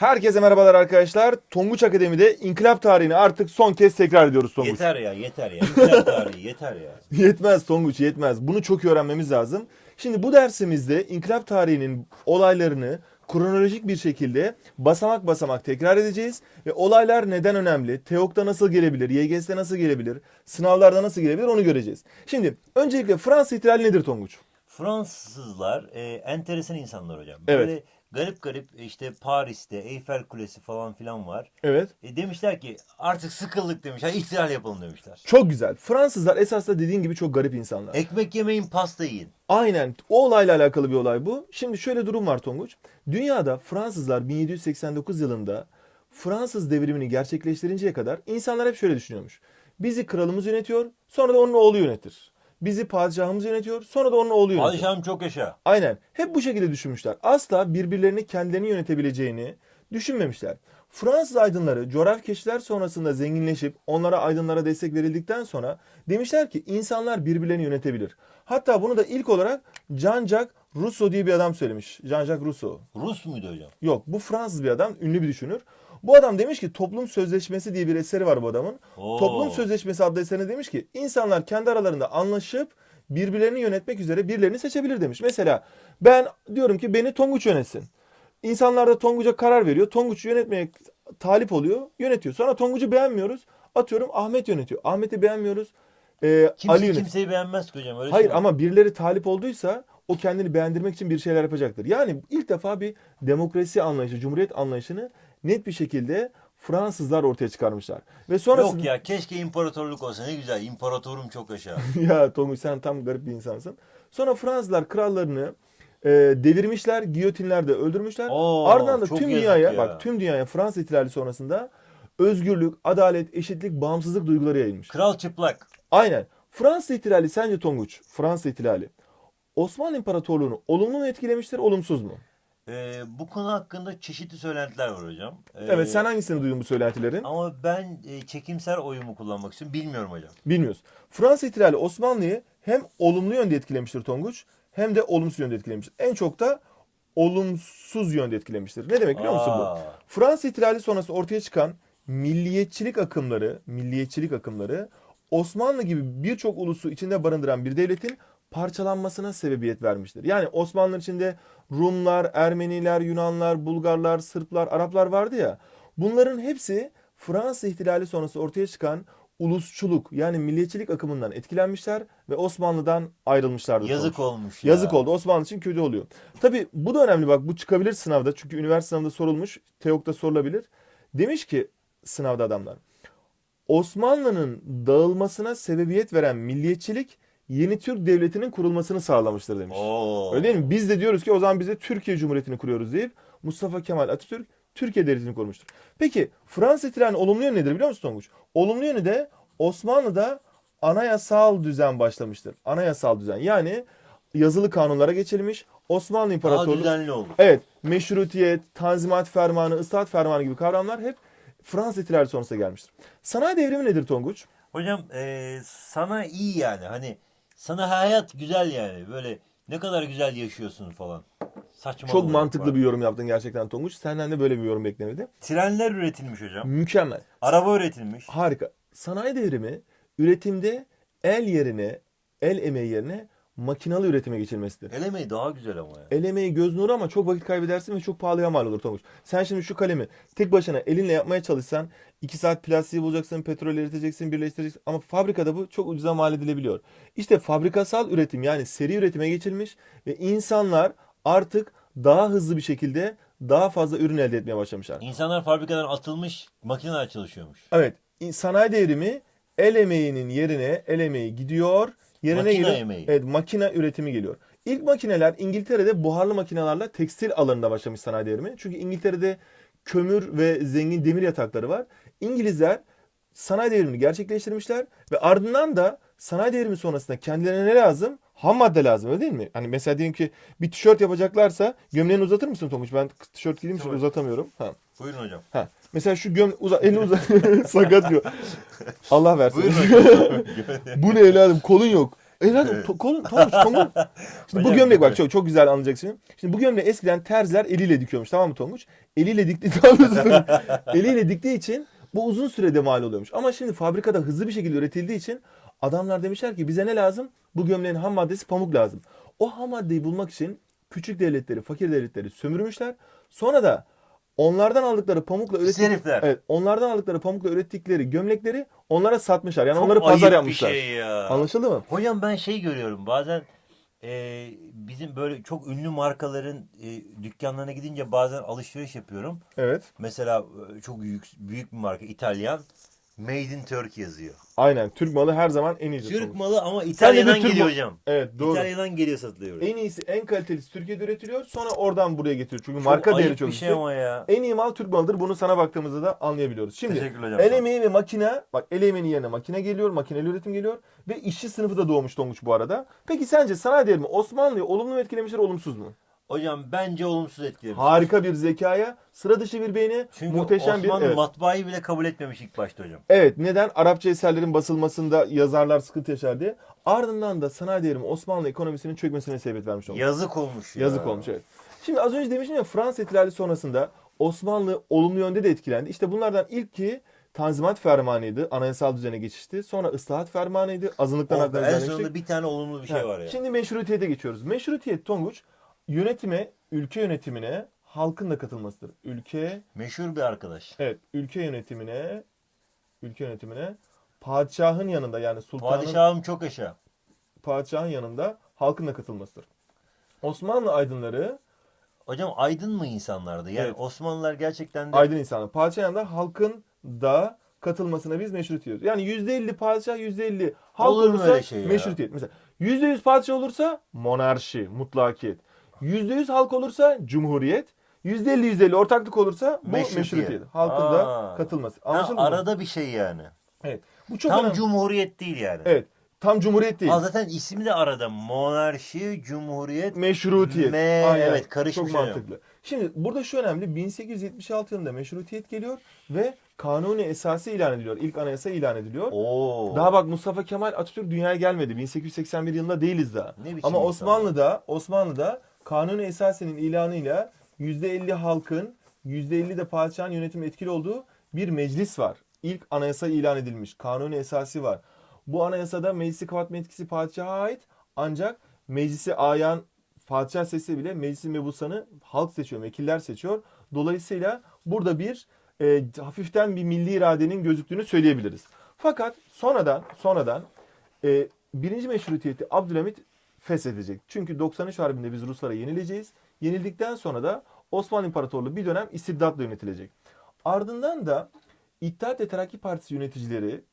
Herkese merhabalar arkadaşlar. Tonguç Akademi'de inkılap tarihini artık son kez tekrar ediyoruz Tonguç. Yeter ya yeter ya. İnkılap tarihi yeter ya. Yetmez Tonguç yetmez. Bunu çok iyi öğrenmemiz lazım. Şimdi bu dersimizde inkılap tarihinin olaylarını kronolojik bir şekilde basamak basamak tekrar edeceğiz. Ve olaylar neden önemli? TEOK'ta nasıl gelebilir? YGS'de nasıl gelebilir? Sınavlarda nasıl gelebilir? Onu göreceğiz. Şimdi öncelikle Fransız ihtilali nedir Tonguç? Fransızlar e, enteresan insanlar hocam. Evet. Garip garip işte Paris'te Eyfel Kulesi falan filan var. Evet. E, demişler ki artık sıkıldık demiş. Ha, ihtilal yapalım demişler. Çok güzel. Fransızlar esasında dediğin gibi çok garip insanlar. Ekmek yemeyin pasta yiyin. Aynen. O olayla alakalı bir olay bu. Şimdi şöyle durum var Tonguç. Dünyada Fransızlar 1789 yılında Fransız devrimini gerçekleştirinceye kadar insanlar hep şöyle düşünüyormuş. Bizi kralımız yönetiyor, sonra da onun oğlu yönetir. Bizi padişahımız yönetiyor, sonra da onun oğlu. Padişahım çok yaşa. Aynen. Hep bu şekilde düşünmüşler. Asla birbirlerini kendilerini yönetebileceğini düşünmemişler. Fransız aydınları coğrafi keşifler sonrasında zenginleşip onlara aydınlara destek verildikten sonra demişler ki insanlar birbirlerini yönetebilir. Hatta bunu da ilk olarak Jean-Jacques Rousseau diye bir adam söylemiş. Jean-Jacques Rousseau. Rus muydu hocam? Yok bu Fransız bir adam, ünlü bir düşünür. Bu adam demiş ki toplum sözleşmesi diye bir eseri var bu adamın. Oo. Toplum sözleşmesi adlı eserinde demiş ki insanlar kendi aralarında anlaşıp birbirlerini yönetmek üzere birilerini seçebilir demiş. Mesela ben diyorum ki beni Tonguç yönetsin. İnsanlar da Tonguç'a karar veriyor. Tonguç'u yönetmeye talip oluyor, yönetiyor. Sonra Tonguç'u beğenmiyoruz. Atıyorum Ahmet yönetiyor. Ahmet'i beğenmiyoruz. Ee, Kimse Ali yönetiyor. kimseyi beğenmez ki hocam. Öyle Hayır şey ama birileri talip olduysa o kendini beğendirmek için bir şeyler yapacaktır. Yani ilk defa bir demokrasi anlayışı, cumhuriyet anlayışını net bir şekilde Fransızlar ortaya çıkarmışlar. Ve sonrasında Yok ya keşke imparatorluk olsa ne güzel. İmparatorum çok yaşa. ya Tonguç sen tam garip bir insansın. Sonra Fransızlar krallarını e, devirmişler, giyotinlerde öldürmüşler. Oo, Ardından da tüm dünyaya ya. bak tüm dünyaya Fransız ihtilali sonrasında özgürlük, adalet, eşitlik, bağımsızlık duyguları yayılmış. Kral çıplak. Aynen. Fransız ihtilali sence Tonguç, Fransız ihtilali Osmanlı İmparatorluğu'nu olumlu mu etkilemiştir, olumsuz mu? E, bu konu hakkında çeşitli söylentiler var hocam. E, Evet, sen hangisini duydun bu söylentilerin? Ama ben e, çekimser oyumu kullanmak istiyorum. Bilmiyorum hocam. Bilmiyoruz. Fransız ihtilali Osmanlı'yı hem olumlu yönde etkilemiştir Tonguç, hem de olumsuz yönde etkilemiştir. En çok da olumsuz yönde etkilemiştir. Ne demek biliyor musun bu? Aa. Fransız ihtilali sonrası ortaya çıkan milliyetçilik akımları, milliyetçilik akımları Osmanlı gibi birçok ulusu içinde barındıran bir devletin parçalanmasına sebebiyet vermiştir. Yani Osmanlı içinde Rumlar, Ermeniler, Yunanlar, Bulgarlar, Sırplar, Araplar vardı ya. Bunların hepsi Fransız ihtilali sonrası ortaya çıkan ulusçuluk yani milliyetçilik akımından etkilenmişler ve Osmanlı'dan ayrılmışlardır. Yazık sonuç. olmuş ya. Yazık oldu. Osmanlı için kötü oluyor. Tabii bu da önemli bak. Bu çıkabilir sınavda. Çünkü üniversite sınavında sorulmuş. TEOK'ta sorulabilir. Demiş ki sınavda adamlar. Osmanlı'nın dağılmasına sebebiyet veren milliyetçilik yeni Türk devletinin kurulmasını sağlamıştır demiş. Oo. Öyle değil mi? Biz de diyoruz ki o zaman biz de Türkiye Cumhuriyeti'ni kuruyoruz deyip Mustafa Kemal Atatürk Türkiye Devleti'ni kurmuştur. Peki Fransız ihtilalinin olumlu yönü nedir biliyor musun Tonguç? Olumlu yönü de Osmanlı'da anayasal düzen başlamıştır. Anayasal düzen yani yazılı kanunlara geçilmiş. Osmanlı Daha İmparatorluğu düzenli olur. Evet, meşrutiyet, tanzimat fermanı, ıslahat fermanı gibi kavramlar hep Fransız ihtilali sonrasında gelmiştir. Sanayi devrimi nedir Tonguç? Hocam e, sana iyi yani hani sana hayat güzel yani böyle ne kadar güzel yaşıyorsun falan. Saçma Çok mantıklı bir yorum yaptın gerçekten Tonguç. Senden de böyle bir yorum beklenirdi. Trenler üretilmiş hocam. Mükemmel. Araba üretilmiş. Harika. Sanayi devrimi üretimde el yerine, el emeği yerine makinalı üretime geçilmesidir. El emeği daha güzel ama ya. El emeği göz nuru ama çok vakit kaybedersin ve çok pahalıya mal olur Tonguç. Sen şimdi şu kalemi tek başına elinle yapmaya çalışsan 2 saat plastiği bulacaksın, petrol eriteceksin, birleştireceksin ama fabrikada bu çok ucuza mal edilebiliyor. İşte fabrikasal üretim yani seri üretime geçilmiş ve insanlar artık daha hızlı bir şekilde daha fazla ürün elde etmeye başlamışlar. İnsanlar fabrikadan atılmış makineler çalışıyormuş. Evet, sanayi devrimi el emeğinin yerine el emeği gidiyor. Yerine Makine geliyor. emeği. Evet, makine üretimi geliyor. İlk makineler İngiltere'de buharlı makinelerle tekstil alanında başlamış sanayi devrimi. Çünkü İngiltere'de kömür ve zengin demir yatakları var. İngilizler sanayi devrimini gerçekleştirmişler ve ardından da sanayi devrimi sonrasında kendilerine ne lazım? Ham madde lazım öyle değil mi? Hani mesela diyelim ki bir tişört yapacaklarsa gömleğini uzatır mısın Tonguç? Ben tişört giydiğim için uzatamıyorum. Ha. Buyurun hocam. Ha. Mesela şu göm uza elini uza sakat diyor. Allah versin. Buyurun hocam. Bu ne evladım kolun yok. Evladım to, kolun, Tonguç, Tonguç. Şimdi bu gömlek bak çok çok güzel anlayacaksın. Şimdi bu gömleği eskiden terziler eliyle dikiyormuş tamam mı Tonguç? Eliyle dikti tamam eliyle diktiği için bu uzun sürede mal oluyormuş. Ama şimdi fabrikada hızlı bir şekilde üretildiği için adamlar demişler ki bize ne lazım? Bu gömleğin ham maddesi pamuk lazım. O ham maddeyi bulmak için küçük devletleri, fakir devletleri sömürmüşler. Sonra da onlardan aldıkları pamukla herifler. Evet, onlardan aldıkları pamukla ürettikleri gömlekleri onlara satmışlar. Yani Çok onları pazar ayıp yapmışlar. bir şey ya. Anlaşıldı mı? Hocam ben şey görüyorum bazen e, bizim böyle çok ünlü markaların e, dükkanlarına gidince bazen alışveriş yapıyorum. Evet. Mesela e, çok büyük büyük bir marka İtalyan Made in Turkey yazıyor. Aynen. Türk malı her zaman en iyidir. Türk sonuç. malı ama İtalya'dan Türk geliyor malı- hocam. Evet doğru. İtalya'dan geliyor satılıyor. En iyisi, en kalitelisi Türkiye'de üretiliyor. Sonra oradan buraya getiriyor. Çünkü marka değeri çok bir şey yüksek. ama ya. En iyi mal Türk malıdır. Bunu sana baktığımızda da anlayabiliyoruz. Şimdi Teşekkürler hocam. el emeği ve makine, bak el emeğinin yerine makine geliyor, makineli üretim geliyor ve işçi sınıfı da doğmuş Tonguç bu arada. Peki sence sanayi devrimi Osmanlı'yı olumlu mu etkilemiştir, olumsuz mu? Hocam bence olumsuz etkilemiş. Harika bir zekaya, sıra dışı bir beyni, Çünkü muhteşem bir... Osmanlı evet. matbaayı bile kabul etmemiş ilk başta hocam. Evet neden? Arapça eserlerin basılmasında yazarlar sıkıntı yaşar diye. Ardından da sanayi devrimi Osmanlı ekonomisinin çökmesine sebebiyet vermiş olmuş. Yazık olmuş ya. Yazık olmuş evet. Şimdi az önce demiştim ya Fransız ihtilali sonrasında Osmanlı olumlu yönde de etkilendi. İşte bunlardan ilki Tanzimat Fermanı'ydı. Anayasal düzene geçişti. Sonra ıslahat fermanıydı. Azınlıktan haklara en sonunda bir tane olumlu bir şey Ha, var ya. Şimdi meşrutiyete geçiyoruz. Meşrutiyet Tonguç yönetime, ülke yönetimine halkın da katılmasıdır. Ülke, Meşhur bir arkadaş. evet ülke yönetimine, ülke yönetimine padişahın yanında yani sultanın Padişahım çok yaşa. padişahın yanında halkın da katılmasıdır. Osmanlı aydınları Hocam aydın mı insanlardı? Yani Evet. Osmanlılar gerçekten de aydın insanlar. Padişahın yanında halkın da katılmasına biz meşrut diyoruz. Yani %50 padişah %50 halk Olur mu olursa öyle şey ya? meşrutiyet. Mesela %100 padişah olursa monarşi, mutlakiyet. %100 halk olursa cumhuriyet. %50 %50 ortaklık olursa bu Meşrutiyet. meşrutiyet. Halkın da Aa. katılması. Ha, Anlaşıldı mı? arada bir şey yani. Evet. Bu çok Tam önemli. cumhuriyet değil yani. Evet. Tam cumhuriyet değil. Aa, zaten ismi de arada. Monarşi, cumhuriyet. Meşrutiyet. Me- evet, karışmış Çok hocam. mantıklı. Şimdi burada şu önemli. 1876 yılında meşrutiyet geliyor ve kanuni esası ilan ediliyor. İlk anayasa ilan ediliyor. Oo. Daha bak Mustafa Kemal Atatürk dünyaya gelmedi. 1881 yılında değiliz daha. Ne biçim Ama insan Osmanlı'da Osmanlı'da kanuni esasenin ilanıyla %50 halkın, %50 de padişahın yönetimi etkili olduğu bir meclis var. İlk anayasa ilan edilmiş. Kanuni esası var. Bu anayasada meclisi kapatma etkisi padişaha ait. Ancak meclisi ayan padişah sesi bile meclisin mebusanı halk seçiyor, vekiller seçiyor. Dolayısıyla burada bir e, hafiften bir milli iradenin gözüktüğünü söyleyebiliriz. Fakat sonradan sonradan e, birinci meşrutiyeti Abdülhamit feshedecek. Çünkü 93 Harbi'nde biz Ruslara yenileceğiz. Yenildikten sonra da Osmanlı İmparatorluğu bir dönem istibdatla yönetilecek. Ardından da İttihat ve Terakki Partisi yöneticileri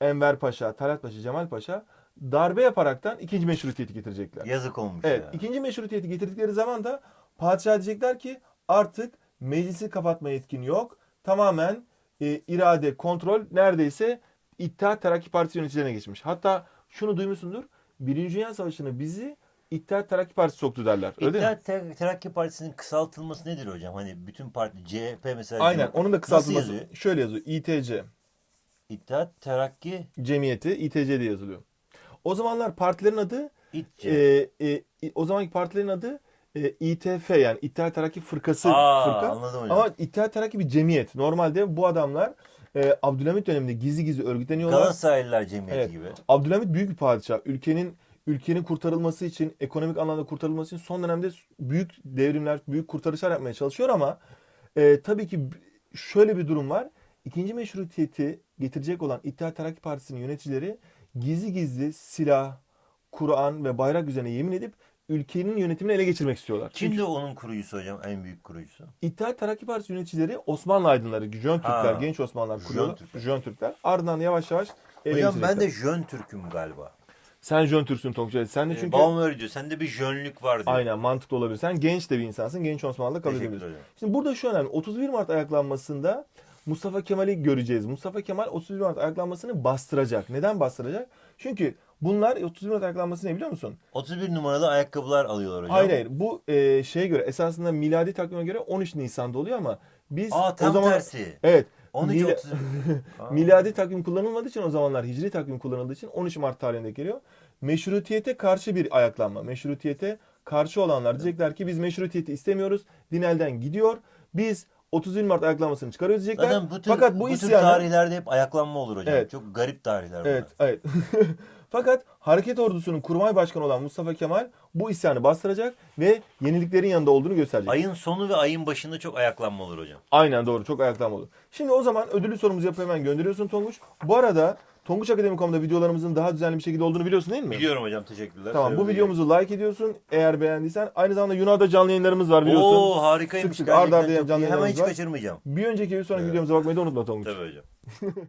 Enver Paşa, Talat Paşa, Cemal Paşa darbe yaparaktan ikinci meşrutiyeti getirecekler. Yazık olmuş Evet, ya. ikinci meşrutiyeti getirdikleri zaman da padişah diyecekler ki artık meclisi kapatma yetkin yok. Tamamen e, irade, kontrol neredeyse İttihat Terakki Partisi yöneticilerine geçmiş. Hatta şunu duymuşsundur. Birinci Dünya Savaşı'nı bizi İttihat Terakki Partisi soktu derler. Öyle? İttihat Ter- Terakki Partisi'nin kısaltılması nedir hocam? Hani bütün parti CHP mesela. Aynen. Onun da kısaltılması yazıyor? şöyle yazıyor. İTC İttihat Terakki Cemiyeti İTC diye yazılıyor. O zamanlar partilerin adı İtçe. e, e, o zamanki partilerin adı e, İTF yani İttihat Terakki Fırkası Aa, fırka. Ama İttihat Terakki bir cemiyet. Normalde bu adamlar e, Abdülhamit döneminde gizli gizli örgütleniyorlar. Galatasaraylılar Cemiyeti Evet. gibi. Abdülhamit büyük bir padişah. Ülkenin ülkenin kurtarılması için, ekonomik anlamda kurtarılması için son dönemde büyük devrimler, büyük kurtarışlar yapmaya çalışıyor ama e, tabii ki şöyle bir durum var. İkinci meşrutiyeti getirecek olan İttihat Terakki Partisi'nin yöneticileri gizli gizli silah, Kur'an ve bayrak üzerine yemin edip ülkenin yönetimini ele geçirmek istiyorlar. Kimdi onun kurucusu hocam? En büyük kurucusu. İttihat Terakki Partisi yöneticileri Osmanlı aydınları, Jön Türkler, Ha. genç Osmanlılar Jön kuruyorlar. Türkler. Jön Türkler. Ardından yavaş yavaş ele Hocam ben de. Jön Türk'üm galiba. Sen Jön Türksün Tonguç. Sen de Ee, çünkü babam öyle diyor. Sende bir jönlük var diyor. aynen mantıklı olabilir. Sen genç de bir insansın. Genç Osmanlı'da kabul edebilirsin. Şimdi burada şu önemli. 31 Mart ayaklanmasında Mustafa Kemal'i göreceğiz. Mustafa Kemal 31 Mart ayaklanmasını bastıracak. Neden bastıracak? Çünkü bunlar 31 Mart ayaklanması ne biliyor musun? 31 numaralı ayakkabılar alıyorlar hocam. Hayır hayır. Bu e, şeye göre esasında miladi takvime göre 13 Nisan'da oluyor ama biz Aa tam o zaman tersi. evet 13 mila- 31. Aa. miladi takvim kullanılmadığı için o zamanlar hicri takvim kullanıldığı için 13 Mart tarihinde geliyor. meşrutiyete karşı bir ayaklanma. Meşrutiyete karşı olanlar diyecekler ki biz meşrutiyeti istemiyoruz. Din elden gidiyor. Biz 31 Mart ayaklanmasını çıkarıyoruz diyecekler. Zaten bu tür, Fakat bu, bu tür isyanı tarihlerde hep ayaklanma olur hocam. Evet. Çok garip tarihler bunlar. Evet, evet. Fakat hareket ordusunun kurmay başkanı olan Mustafa Kemal bu isyanı bastıracak ve yeniliklerin yanında olduğunu gösterecek. Ayın sonu ve ayın başında çok ayaklanma olur hocam. Aynen doğru. Çok ayaklanma olur. Şimdi o zaman ödüllü sorumuzu yapıp hemen gönderiyorsun Tonguç. Bu arada Tonguç Akademi.com'da videolarımızın daha düzenli bir şekilde olduğunu biliyorsun değil mi? Biliyorum hocam teşekkürler. Tamam bu Sebebi videomuzu like ediyorsun eğer beğendiysen. Aynı zamanda Yunan'da canlı yayınlarımız var biliyorsun. Oo harikaymış. Sık sık arda arda çok iyi. canlı Hemen hiç yayınlarımız var. kaçırmayacağım. Bir önceki bir sonraki Evet. videomuza bakmayı da unutma Tonguç. Tabii hocam.